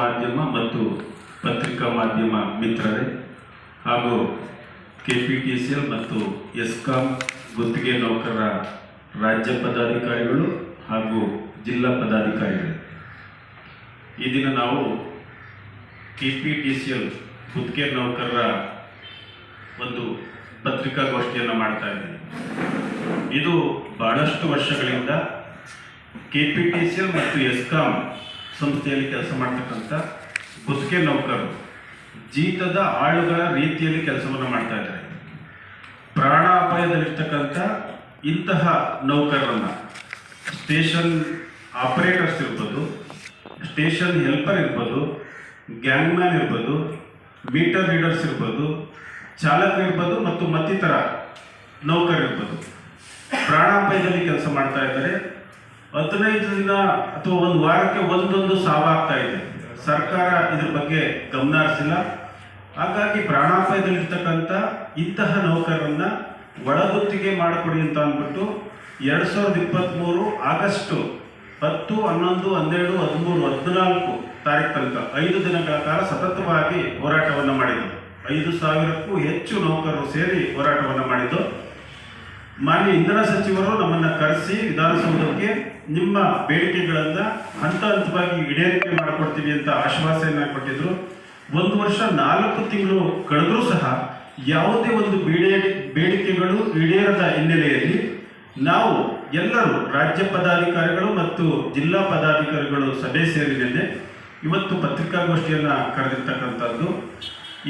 ಮಾಧ್ಯಮ ಮತ್ತು ಪತ್ರಿಕಾ ಮಾಧ್ಯಮ ಮಿತ್ರರೇ ಹಾಗೂ K P T C L ಮತ್ತು ಎಸ್ಕಾಂ ಗುತ್ತಿಗೆ ನೌಕರರ ರಾಜ್ಯ ಪದಾಧಿಕಾರಿಗಳು ಹಾಗೂ ಜಿಲ್ಲಾ ಪದಾಧಿಕಾರಿಗಳು. ಈ ದಿನ ನಾವು K P T C L ಗುತ್ತಿಗೆ ನೌಕರರ ಒಂದು ಪತ್ರಿಕಾಗೋಷ್ಠಿಯನ್ನು ಮಾಡ್ತಾ ಇದ್ದೀವಿ. ಇದು ಬಹಳಷ್ಟು ವರ್ಷಗಳಿಂದ K P T C L ಮತ್ತು ಎಸ್ಕಾಂ ಸಂಸ್ಥೆಯಲ್ಲಿ ಕೆಲಸ ಮಾಡ್ತಕ್ಕಂಥ ಗುತ್ತಿಗೆ ನೌಕರರು. ಜೀತದ ಆಳುಗಳ ರೀತಿಯಲ್ಲಿ ಕೆಲಸವನ್ನು ಮಾಡ್ತಾ ಇದ್ದಾರೆ. ಪ್ರಾಣಾಪಾಯದಲ್ಲಿರ್ತಕ್ಕಂಥ ಇಂತಹ ನೌಕರರನ್ನ ಸ್ಟೇಷನ್ ಆಪರೇಟರ್ಸ್ ಇರ್ಬೋದು, ಸ್ಟೇಷನ್ ಹೆಲ್ಪರ್ ಇರ್ಬೋದು ಗ್ಯಾಂಗ್ಮ್ಯಾನ್ ಇರ್ಬೋದು, ಮೀಟರ್ ರೀಡರ್ಸ್ ಇರ್ಬೋದು ಚಾಲಕ ಇರ್ಬೋದು ಮತ್ತು ಮತ್ತಿತರ ನೌಕರ ಇರ್ಬೋದು ಪ್ರಾಣಾಪಾಯದಲ್ಲಿ ಕೆಲಸ ಮಾಡ್ತಾ ಇದ್ದಾರೆ. ಹದಿನೈದು ದಿನ ಅಥವಾ ಒಂದು ವಾರಕ್ಕೆ ಒಂದೊಂದು ಸಾವಾಗ್ತಾ ಇದೆ. ಸರ್ಕಾರ ಇದ್ರ ಬಗ್ಗೆ ಗಮನ ಹರಿಸಿಲ್ಲ. ಹಾಗಾಗಿ ಪ್ರಾಣಾಪಾಯದಲ್ಲಿರ್ತಕ್ಕಂಥ ಇಂತಹ ನೌಕರರನ್ನ ಒಳಗುತ್ತಿಗೆ ಮಾಡಿಕೊಡಿ ಅಂತ ಅಂದ್ಬಿಟ್ಟು ಎರಡು ಸಾವಿರದ ಇಪ್ಪತ್ತ್ಮೂರು ಆಗಸ್ಟು ಹತ್ತು, ಹನ್ನೊಂದು, ಹನ್ನೆರಡು, ಹದಿಮೂರು, ಹದಿನಾಲ್ಕು ತಾರೀಕು ತನಕ ಐದು ದಿನಗಳ ಕಾಲ ಸತತವಾಗಿ ಹೋರಾಟವನ್ನು ಮಾಡಿದ್ದು ಐದು ಸಾವಿರಕ್ಕೂ ಹೆಚ್ಚು ನೌಕರರು ಸೇರಿ ಹೋರಾಟವನ್ನು ಮಾಡಿದ್ದು ಮಾನ್ಯ ಇಂಧನ ಸಚಿವರು ನಮ್ಮನ್ನ ಕರೆಸಿ ವಿಧಾನಸೌಧಕ್ಕೆ ನಿಮ್ಮ ಬೇಡಿಕೆಗಳನ್ನ ಹಂತ ಹಂತವಾಗಿ ಈಡೇರಿಕೆ ಮಾಡಿಕೊಡ್ತೀವಿ ಅಂತ ಆಶ್ವಾಸನೆಯನ್ನ ಕೊಟ್ಟಿದ್ರು. ಒಂದು ವರ್ಷ, ನಾಲ್ಕು ತಿಂಗಳು ಕಳೆದ್ರೂ ಸಹ ಯಾವುದೇ ಒಂದು ಬೇಡಿ, ಬೇಡಿಕೆಗಳು ಈಡೇರದ ಹಿನ್ನೆಲೆಯಲ್ಲಿ ನಾವು ಎಲ್ಲರೂ ರಾಜ್ಯ ಪದಾಧಿಕಾರಿಗಳು ಮತ್ತು ಜಿಲ್ಲಾ ಪದಾಧಿಕಾರಿಗಳು ಸಭೆ ಸೇರಿದಂತೆ ಇವತ್ತು ಪತ್ರಿಕಾಗೋಷ್ಠಿಯನ್ನು ಕರೆದಿರ್ತಕ್ಕಂಥದ್ದು.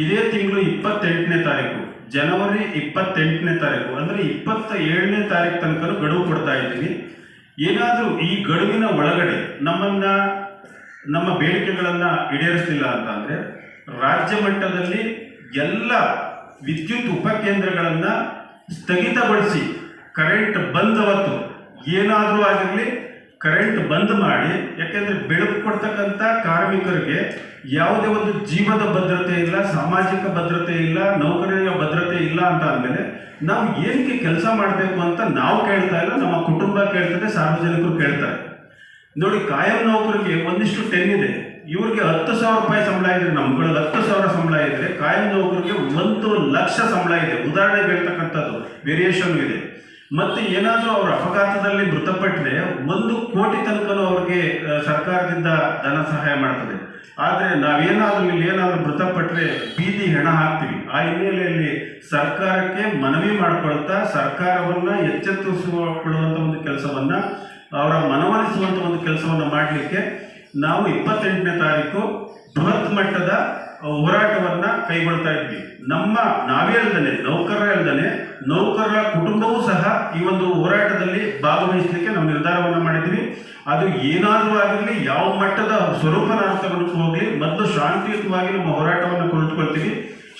ಇದೇ ತಿಂಗಳು ಇಪ್ಪತ್ತೆಂಟನೇ ತಾರೀಕು. ಜನವರಿ ಇಪ್ಪತ್ತೆಂಟನೇ ತಾರೀಕು. ಅಂದರೆ ಇಪ್ಪತ್ತ ಏಳನೇ ತಾರೀಕು ತನಕ ಗಡುವು ಕೊಡ್ತಾ ಇದ್ದೀವಿ. ಏನಾದರೂ ಈ ಗಡುವಿನ ಒಳಗಡೆ ನಮ್ಮನ್ನ, ನಮ್ಮ ಬೇಡಿಕೆಗಳನ್ನು ಈಡೇರಿಸಲಿಲ್ಲ ಅಂತ ಅಂದರೆ ರಾಜ್ಯ ಮಟ್ಟದಲ್ಲಿ ಎಲ್ಲ ವಿದ್ಯುತ್ ಉಪಕೇಂದ್ರಗಳನ್ನು ಸ್ಥಗಿತಗೊಳಿಸಿ ಕರೆಂಟ್ ಬಂದವತ್ತು ಏನಾದರೂ ಆಗಿರಲಿ ಕರೆಂಟ್ ಬಂದ್ ಮಾಡಿ, ಯಾಕೆಂದ್ರೆ ಬೆಳಕು ಕೊಡ್ತಕ್ಕಂಥ ಕಾರ್ಮಿಕರಿಗೆ ಯಾವುದೇ ಒಂದು ಜೀವದ ಭದ್ರತೆ ಇಲ್ಲ, ಸಾಮಾಜಿಕ ಭದ್ರತೆ ಇಲ್ಲ ನೌಕರಿಯ ಭದ್ರತೆ ಇಲ್ಲ ಅಂತ ಅಂದಮೇಲೆ ನಾವು ಏನಕ್ಕೆ ಕೆಲಸ ಮಾಡಬೇಕು ಅಂತ ನಾವು ಕೇಳ್ತಾ ಇಲ್ಲ, ನಮ್ಮ ಕುಟುಂಬ ಕೇಳ್ತದೆ, ಸಾರ್ವಜನಿಕರು ಕೇಳ್ತಾರೆ. ನೋಡಿ, ಕಾಯಂ ನೌಕರಿಗೆ ಒಂದಿಷ್ಟು ಟೆನ್ ಇದೆ. ಇವ್ರಿಗೆ ಹತ್ತು ಸಾವಿರ ರೂಪಾಯಿ ಸಂಬಳ ಇದ್ರೆ, ನಮ್ಗಳಲ್ಲಿ ಹತ್ತು ಸಾವಿರ ಸಂಬಳ ಇದ್ರೆ ಕಾಯಂ ನೌಕರಿಗೆ ಒಂದು ಲಕ್ಷ ಸಂಬಳ ಇದೆ. ಉದಾಹರಣೆಗೆ ಹೇಳ್ತಕ್ಕಂಥದ್ದು ವೇರಿಯೇಷನ್ ಇದೆ. ಮತ್ತೆ ಏನಾದರೂ ಅವರು ಅಪಘಾತದಲ್ಲಿ ಮೃತಪಟ್ಟರೆ ಒಂದು ಕೋಟಿ ತನಕನೂ ಅವ್ರಿಗೆ ಸರ್ಕಾರದಿಂದ ಧನ ಸಹಾಯ ಮಾಡ್ತದೆ. ಆದರೆ ನಾವೇನಾದರೂ ಇಲ್ಲಿ ಏನಾದರೂ ಮೃತಪಟ್ಟರೆ ಬೀದಿ ಹೆಣ ಹಾಕ್ತೀವಿ. ಆ ಹಿನ್ನೆಲೆಯಲ್ಲಿ ಸರ್ಕಾರಕ್ಕೆ ಮನವಿ ಮಾಡಿಕೊಳ್ತಾ ಸರ್ಕಾರವನ್ನು ಎಚ್ಚೆತ್ತುಕೊಳ್ಳುವಂಥ ಒಂದು ಕೆಲಸವನ್ನು, ಅವರ ಮನವೊಲಿಸುವಂಥ ಒಂದು ಕೆಲಸವನ್ನು ಮಾಡಲಿಕ್ಕೆ ನಾವು ಇಪ್ಪತ್ತೆಂಟನೇ ತಾರೀಕು ಬೃಹತ್ ಮಟ್ಟದ ಹೋರಾಟವನ್ನ ಕೈಗೊಳ್ತಾ ಇದ್ವಿ. ನಮ್ಮ, ನಾವೇ ಅಲ್ಲದೆ ನೌಕರರ ಅಲ್ಲದೆ ನೌಕರರ ಕುಟುಂಬವೂ ಸಹ ಈ ಒಂದು ಹೋರಾಟದಲ್ಲಿ ಭಾಗವಹಿಸಲಿಕ್ಕೆ ನಾವು ನಿರ್ಧಾರವನ್ನು ಮಾಡಿದ್ವಿ. ಅದು ಏನಾದರೂ ಆಗಿರಲಿ, ಯಾವ ಮಟ್ಟದ ಸ್ವರೂಪನಾದ್ರು ತಗೊಂಡು ಹೋಗಲಿ ಮತ್ತು ಶಾಂತಿಯುತವಾಗಿ ನಮ್ಮ ಹೋರಾಟವನ್ನು ಕುಳಿತುಕೊಳ್ತೀವಿ.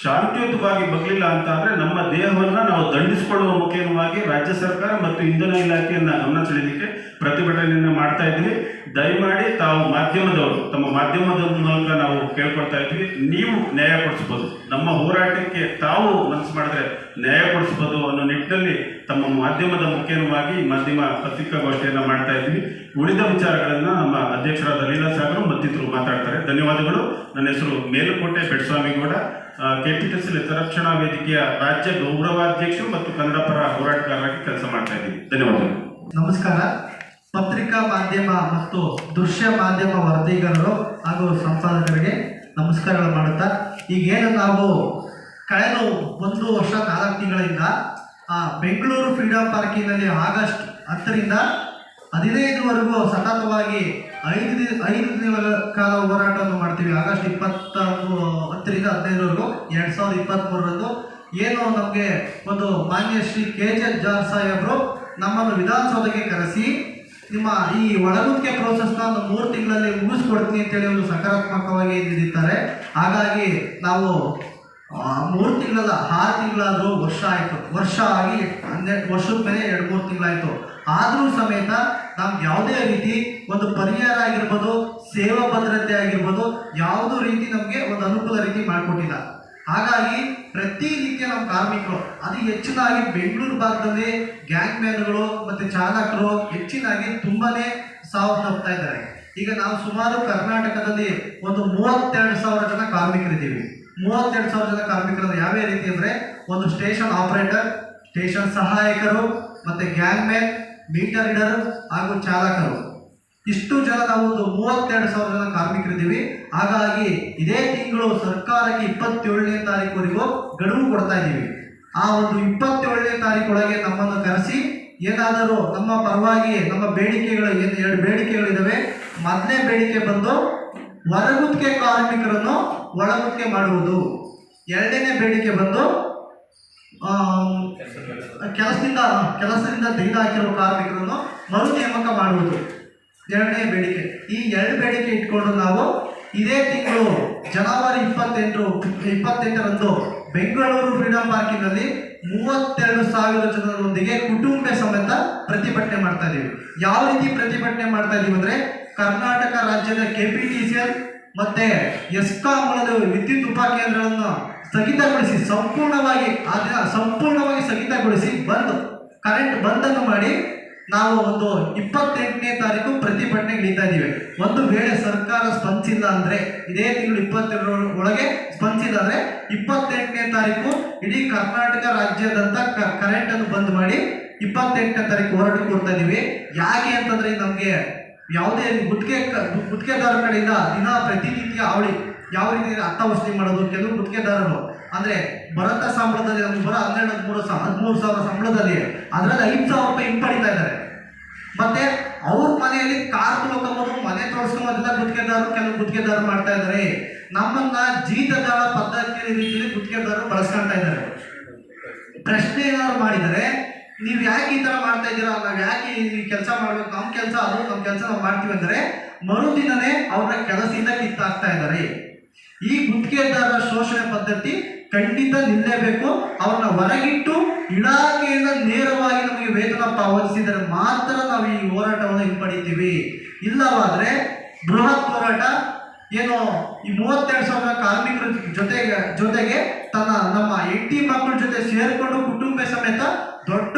ಶಾಂತಿಯುತವಾಗಿ ಬಗ್ಲಿಲ್ಲ ಅಂತ ಅಂದ್ರೆ ನಮ್ಮ ದೇಹವನ್ನ ನಾವು ದಂಡಿಸಿಕೊಳ್ಳುವ ಮುಖೇನವಾಗಿ ರಾಜ್ಯ ಸರ್ಕಾರ ಮತ್ತು ಇಂಧನ ಇಲಾಖೆಯನ್ನ ಗಮನ ಸೆಳೆಯಲಿಕ್ಕೆ ಪ್ರತಿಭಟನೆಯನ್ನ ಮಾಡ್ತಾ ಇದ್ವಿ ದಯಮಾಡಿ ತಾವು ಮಾಧ್ಯಮದವರು, ತಮ್ಮ ಮಾಧ್ಯಮದ ಮೂಲಕ ನಾವು ಕೇಳ್ಕೊಳ್ತಾ ಇದ್ವಿ ನೀವು ನ್ಯಾಯ ಕೊಡಿಸ್ಬೋದು. ನಮ್ಮ ಹೋರಾಟಕ್ಕೆ ತಾವು ಮನಸ್ಸು ಮಾಡಿದ್ರೆ ನ್ಯಾಯ ಕೊಡಿಸ್ಬೋದು ಅನ್ನೋ ನಿಟ್ಟಿನಲ್ಲಿ ತಮ್ಮ ಮಾಧ್ಯಮದ ಮುಖೇನವಾಗಿ ಮಾಧ್ಯಮ ಪತ್ರಿಕಾಗೋಷ್ಠಿಯನ್ನ ಮಾಡ್ತಾ ಇದ್ವಿ ಉಳಿದ ವಿಚಾರಗಳನ್ನ ನಮ್ಮ ಅಧ್ಯಕ್ಷರಾದ ಲೀಲಾ ಸಾಗರ್ ಮತ್ತಿತರು ಮಾತಾಡ್ತಾರೆ. ಧನ್ಯವಾದಗಳು. ನನ್ನ ಹೆಸರು ಮೇಲುಕೋಟೆ ಬೆಟ್ಸ್ವಾಮಿಗೌಡ ಕೆಪಿಟಿಸಿ ರಕ್ಷಣಾ ವೇದಿಕೆಯ ರಾಜ್ಯ ಗೌರವಾಧ್ಯಕ್ಷರು ಮತ್ತು ಕನ್ನಡ ಪರ ಹೋರಾಟಗಾರರಾಗಿ ಕೆಲಸ ಮಾಡ್ತಾ ಇದ್ದೀವಿ. ಧನ್ಯವಾದಗಳು. ನಮಸ್ಕಾರ. ಪತ್ರಿಕಾ ಮಾಧ್ಯಮ ಮತ್ತು ದೃಶ್ಯ ಮಾಧ್ಯಮ ವರದಿಗಾರರು ಹಾಗೂ ಸಂಪಾದಕರಿಗೆ ನಮಸ್ಕಾರಗಳು ಮಾಡುತ್ತಾ, ಈಗೇನು ನಾವು ಕಳೆದ ಒಂದು ವರ್ಷ ನಾಲ್ಕು ತಿಂಗಳಿಂದ ಬೆಂಗಳೂರು ಫ್ರೀಡಂ ಪಾರ್ಕಿನಲ್ಲಿ ಆಗಸ್ಟ್ ಹತ್ತರಿಂದ ಹದಿನೈದರವರೆಗೂ ಸತತವಾಗಿ ಐದು ದಿನ ಐದು ದಿನಗಳ ಕಾಲ ಹೋರಾಟವನ್ನು ಮಾಡ್ತೀವಿ. ಆಗಸ್ಟ್ ಇಪ್ಪತ್ತ ಹತ್ತರಿಂದ ಹದಿನೈದರವರೆಗೂ ಎರಡು ಸಾವಿರದ ಇಪ್ಪತ್ತ್ಮೂರರಂದು ಏನು ನಮಗೆ ಒಂದು ಮಾನ್ಯ ಶ್ರೀ ಕೆ ಜೆ ಜಾರ್ ಸಾಹೇಬರು ನಮ್ಮನ್ನು ವಿಧಾನಸೌಧಕ್ಕೆ ಕರೆಸಿ, ನಿಮ್ಮ ಈ ಒಳಗುತ್ತಿಗೆ ಪ್ರೋಸೆಸ್ನ ಒಂದು ಮೂರು ತಿಂಗಳಲ್ಲಿ ಮುಗಿಸ್ಕೊಡ್ತೀನಿ ಅಂತೇಳಿ ಒಂದು ಸಕಾರಾತ್ಮಕವಾಗಿ ನೀಡಿದ್ದಾರೆ. ಹಾಗಾಗಿ ನಾವು ಮೂರು ತಿಂಗಳಲ್ಲ, ಆರು ತಿಂಗಳಾದರೂ ವರ್ಷ ಆಯಿತು. ವರ್ಷ ಆಗಿ ಹನ್ನೆರಡು, ವರ್ಷದ ಮೇಲೆ ಎರಡು, ಮೂರು ತಿಂಗಳಾಯಿತು. ಆದರೂ ಸಮೇತ ನಮ್ಗೆ ಯಾವುದೇ ರೀತಿ ಒಂದು ಪರಿಹಾರ ಆಗಿರ್ಬೋದು, ಸೇವಾ ಭದ್ರತೆ ಆಗಿರ್ಬೋದು, ಯಾವುದೋ ರೀತಿ ನಮಗೆ ಒಂದು ಅನುಕೂಲ ರೀತಿ ಮಾಡಿಕೊಟ್ಟಿಲ್ಲ. ಹಾಗಾಗಿ ಪ್ರತಿನಿತ್ಯ ನಮ್ಮ ಕಾರ್ಮಿಕರು ಅದು ಹೆಚ್ಚಿನಾಗಿ ಬೆಂಗಳೂರು ಭಾಗದಲ್ಲಿ ಗ್ಯಾಂಗ್ ಮ್ಯಾನ್ಗಳು ಮತ್ತು ಚಾಲಕರು ಹೆಚ್ಚಿನಾಗಿ ತುಂಬಾನೇ ಸಾವನ್ನಪ್ತಾ ಇದ್ದಾರೆ. ಈಗ ನಾವು ಸುಮಾರು ಕರ್ನಾಟಕದಲ್ಲಿ ಒಂದು ಮೂವತ್ತೆರಡು ಸಾವಿರ ಜನ ಕಾರ್ಮಿಕರಿದ್ದೀವಿ. ಮೂವತ್ತೆರಡು ಸಾವಿರ ಜನ ಕಾರ್ಮಿಕರು ಯಾವ ರೀತಿ ಅಂದರೆ ಒಂದು ಸ್ಟೇಷನ್ ಆಪರೇಟರ್, ಸ್ಟೇಷನ್ ಸಹಾಯಕರು, ಮತ್ತು ಗ್ಯಾಂಗ್ ಮ್ಯಾನ್ ಮೀಟರ್ ರೀಡರ್ ಹಾಗೂ ಚಾಲಕರು. ಇಷ್ಟು ಜನ ನಾವು ಒಂದು ಮೂವತ್ತೆರಡು ಸಾವಿರ ಜನ ಕಾರ್ಮಿಕರಿದ್ದೀವಿ. ಹಾಗಾಗಿ ಇದೇ ತಿಂಗಳು ಸರ್ಕಾರಕ್ಕೆ ಇಪ್ಪತ್ತೇಳನೇ ತಾರೀಕುವರೆಗೂ ಗಡುವು ಕೊಡ್ತಾ ಇದ್ದೀವಿ. ಆ ಒಂದು ಇಪ್ಪತ್ತೇಳನೇ ತಾರೀಕೊಳಗೆ ನಮ್ಮನ್ನು ಕರೆಸಿ, ಏನಾದರೂ ನಮ್ಮ ಪರವಾಗಿ ನಮ್ಮ ಬೇಡಿಕೆಗಳು ಏನು, ಎರಡು ಬೇಡಿಕೆಗಳಿದ್ದಾವೆ ಮೊದಲನೇ ಬೇಡಿಕೆ ಬಂದು, ಹೊರಗುತ್ತಿಗೆ ಕಾರ್ಮಿಕರನ್ನು ಒಳಗುತ್ತಿಗೆ ಮಾಡುವುದು. ಎರಡನೇ ಬೇಡಿಕೆ ಬಂದು ಕೆಲಸದಿಂದ ಕೆಲಸದಿಂದ ತೆಗೆದುಹಾಕಿರುವ ಕಾರ್ಮಿಕರನ್ನು ಮರು ನೇಮಕ ಮಾಡುವುದು. ಎರಡನೇ ಬೇಡಿಕೆ. ಈ ಎರಡು ಬೇಡಿಕೆ ಇಟ್ಕೊಂಡು ನಾವು ಇದೇ ತಿಂಗಳು ಜನವರಿ ಇಪ್ಪತ್ತೆಂಟು, ಇಪ್ಪತ್ತೆಂಟರಂದು ಬೆಂಗಳೂರು ಫ್ರೀಡಂ ಪಾರ್ಕಿನಲ್ಲಿ ಮೂವತ್ತೆರಡು ಸಾವಿರ ಜನರೊಂದಿಗೆ ಕುಟುಂಬ ಸಮೇತ ಪ್ರತಿಭಟನೆ ಮಾಡ್ತಾ ಇದ್ದೀವಿ ಯಾವ ರೀತಿ ಪ್ರತಿಭಟನೆ ಮಾಡ್ತಾ ಇದ್ದೀವಿ ಅಂದರೆ ಕರ್ನಾಟಕ ರಾಜ್ಯದ ಕೆಪಿಟಿಸಿಎಲ್ ಮತ್ತೆ ಎಸ್ಕಾಂಗಳ ವಿದ್ಯುತ್ ಉಪಕೇಂದ್ರಗಳನ್ನು ಸ್ಥಗಿತಗೊಳಿಸಿ ಸಂಪೂರ್ಣವಾಗಿ ಆ ಸಂಪೂರ್ಣವಾಗಿ ಸ್ಥಗಿತಗೊಳಿಸಿ ಬಂದ್ ಕರೆಂಟ್ ಬಂದನ್ನು ಮಾಡಿ ನಾವು ಒಂದು ಇಪ್ಪತ್ತೆಂಟನೇ ತಾರೀಕು ಪ್ರತಿಭಟನೆ ಇಳಿತಾ ಇದ್ದೀವಿ. ಒಂದು ವೇಳೆ ಸರ್ಕಾರ ಸ್ಪಂದಿಸಿಲ್ಲ ಅಂದರೆ, ಇದೇ ತಿಂಗಳು ಇಪ್ಪತ್ತೆರಡರ ಒಳಗೆ ಸ್ಪಂದಿಸಿಲ್ಲ ಅಂದ್ರೆ ಇಪ್ಪತ್ತೆಂಟನೇ ತಾರೀಕು ಇಡೀ ಕರ್ನಾಟಕ ರಾಜ್ಯದಂತ ಕರೆಂಟ್ ಅನ್ನು ಬಂದ್ ಮಾಡಿ ಇಪ್ಪತ್ತೆಂಟನೇ ತಾರೀಕು ಹೊರಟು ಕೊಡ್ತಾ ಇದ್ದೀವಿ. ಯಾಕೆ ಅಂತಂದ್ರೆ ನಮಗೆ ಯಾವುದೇ ಗುತ್ತಿಗೆ ಗುತ್ತಿಗೆದಾರರ ಕಡೆಯಿಂದ ದಿನ ಪ್ರತಿನಿತ್ಯ ಅವಳಿ ಯಾವ ರೀತಿ ಅರ್ಥ ಮಾಡೋದು? ಕೆಲವು ಗುತ್ತಿಗೆದಾರರು ಅಂದರೆ ಭರತ ಸಂಬಳದಲ್ಲಿ ನಮ್ಗೆ ಬರೋ ಹನ್ನೆರಡು, ಹದಿಮೂರು ಸಾವಿರ ಹದಿಮೂರು ಸಾವಿರ ಸಂಬಳದಲ್ಲಿ ಅದರಲ್ಲಿ ಐದು ಸಾವಿರ ರೂಪಾಯಿ ಹಿಂಪಡಿತಾ ಇದ್ದಾರೆ. ಮತ್ತೆ ಅವ್ರ ಮನೆಯಲ್ಲಿ ಕಾರ್ ತೊಳ್ಕೊಂಬೋದು ಮನೆ ತೋರಿಸ್ಕೊಂಬೋದಿಲ್ಲ ಗುತ್ತಿಗೆದಾರರು ಕೆಲವು ಗುತ್ತಿಗೆದಾರರು ಮಾಡ್ತಾ ಇದ್ದಾರೆ. ನಮ್ಮನ್ನ ಜೀತದಾಳ ಪದ್ಧತಿಯ ರೀತಿಯಲ್ಲಿ ಗುತ್ತಿಗೆದಾರರು ಬಳಸ್ಕೊಳ್ತಾ ಇದ್ದಾರೆ. ಪ್ರಶ್ನೆ ಏನಾದ್ರು ಮಾಡಿದರೆ ನೀವು ಯಾಕೆ ಈ ತರ ಮಾಡ್ತಾ ಇದ್ದೀರಾ ನಾವು ಯಾಕೆ ಈ ಕೆಲಸ ಮಾಡಬೇಕು? ನಮ್ಮ ಕೆಲಸ ಅದು ನಮ್ಮ ಕೆಲಸ ನಾವು ಮಾಡ್ತೀವಿ ಅಂದರೆ ಮರುದಿನನೇ ಅವರ ಕೆಲಸದಿಂದ ಕಿತ್ತಾಕ್ತಾ ಇದ್ದಾರೆ. ಈ ಗುತ್ತಿಗೆದಾರರ ಶೋಷಣೆ ಪದ್ಧತಿ ಖಂಡಿತ ನಿಲ್ಲಲೇಬೇಕು ಅವ್ರನ್ನ ಹೊರಗಿಟ್ಟು ಇಲಾಖೆಯಿಂದ ನೇರವಾಗಿ ನಮಗೆ ವೇತನ ಪಾವತಿಸಿದರೆ ಮಾತ್ರ ನಾವು ಈ ಹೋರಾಟವನ್ನು ಹಿಂಪಡಿತೀವಿ. ಇಲ್ಲವಾದರೆ ಬೃಹತ್ ಹೋರಾಟ, ಏನು ಈ ಮೂವತ್ತೆರಡು ಸಾವಿರ ಕಾರ್ಮಿಕರ ಜೊತೆಗೆ ಜೊತೆಗೆ ತನ್ನ ನಮ್ಮ ಹೆಂಡತಿ ಮಕ್ಕಳ ಜೊತೆ ಸೇರಿಕೊಂಡು ಕುಟುಂಬ ಸಮೇತ ದೊಡ್ಡ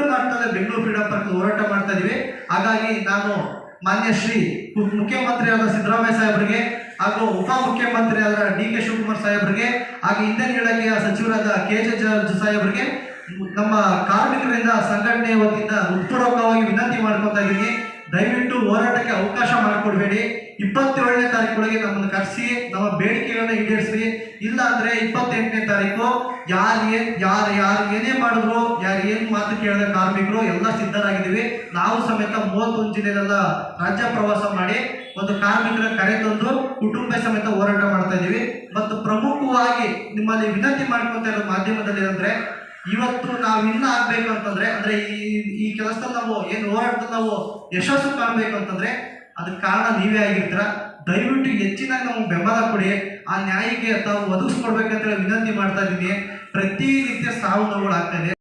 ಬೆಂಗಳೂರು ಫ್ರೀಡಮ್ ಪಾರ್ಕ್ ಹೋರಾಟ ಮಾಡ್ತಾ ಇದ್ದೀವಿ ಹಾಗಾಗಿ ನಾನು ಮಾನ್ಯ ಶ್ರೀ ಉಪ- ಮುಖ್ಯಮಂತ್ರಿಯಾದ ಸಿದ್ದರಾಮಯ್ಯ ಸಾಹೇಬರಿಗೆ ಹಾಗೂ ಉಪಮುಖ್ಯಮಂತ್ರಿಯಾದ ಡಿ ಕೆ ಶಿವಕುಮಾರ್ ಸಾಹೇಬರಿಗೆ ಹಾಗೂ ಇಂಧನ ಇಲಾಖೆಯ ಸಚಿವರಾದ ಕೆ ಜೆ ಜಾರ್ಜ್ ಸಾಹೇಬರಿಗೆ ನಮ್ಮ ಕಾರ್ಮಿಕರಿಂದ, ಸಂಘಟನೆಯ ವತಿಯಿಂದ ಹೃತ್ಪೂರ್ವಕವಾಗಿ ವಿನಂತಿ ಮಾಡ್ಕೊತಾ ಇದ್ದೀನಿ. ದಯವಿಟ್ಟು ಹೋರಾಟಕ್ಕೆ ಅವಕಾಶ ಮಾಡಿಕೊಡ್ಬೇಡಿ. ಇಪ್ಪತ್ತೇಳನೇ ತಾರೀಕೊಳಗೆ ನಮ್ಮನ್ನು ಕರೆಸಿ, ನಮ್ಮ ಬೇಡಿಕೆಗಳನ್ನ ಈಡೇರಿಸಿ ಇಲ್ಲ ಅಂದ್ರೆ ಇಪ್ಪತ್ತೆಂಟನೇ ತಾರೀಕು ಯಾರು ಏನ್, ಯಾರು ಯಾರು ಏನೇ ಮಾಡಿದ್ರು, ಯಾರು ಏನ್ ಮಾತು ಕೇಳಿದ ಕಾರ್ಮಿಕರು ಎಲ್ಲ ಸಿದ್ಧರಾಗಿದ್ದೀವಿ. ನಾವು ಸಮೇತ ಮೂವತ್ತೊಂದು ಜಿಲ್ಲೆಯಲ್ಲೆಲ್ಲ ರಾಜ್ಯ ಪ್ರವಾಸ ಮಾಡಿ ಒಂದು ಕಾರ್ಮಿಕರ ಕರೆ ತಂದು ಕುಟುಂಬ ಸಮೇತ ಹೋರಾಟ ಮಾಡ್ತಾ ಇದ್ದೀವಿ. ಮತ್ತು ಪ್ರಮುಖವಾಗಿ ನಿಮ್ಮಲ್ಲಿ ವಿನಂತಿ ಮಾಡ್ಕೊತಾ ಇರೋ ಮಾಧ್ಯಮದಲ್ಲಿ ಅಂದ್ರೆ ಇವತ್ತು ನಾವು ಇನ್ನೂ ಆಗ್ಬೇಕು ಅಂತಂದ್ರೆ, ಅಂದ್ರೆ ಈ ಈ ಕೆಲಸದಲ್ಲಿ ನಾವು ಏನು ಹೋರಾಟದಲ್ಲಿ ನಾವು ಯಶಸ್ಸು ಕಾಣಬೇಕು ಅಂತಂದ್ರೆ, ಅದಕ್ಕೆ ಕಾರಣ ನೀವೇ ಆಗಿರ್ತೀರ. ದಯವಿಟ್ಟು ಹೆಚ್ಚಿನ ನಾವು ಬೆಂಬಲ ಕೊಡಿ. ಆ ನ್ಯಾಯಕ್ಕೆ ತಾವು ಒದಗಿಸ್ಕೊಡ್ಬೇಕಂತ ವಿನಂತಿ ಮಾಡ್ತಾ ಇದ್ದೀನಿ. ಪ್ರತಿನಿತ್ಯ ಸಾವು ನೋವುಗಳಾಗ್ತಾ ಇದೆ.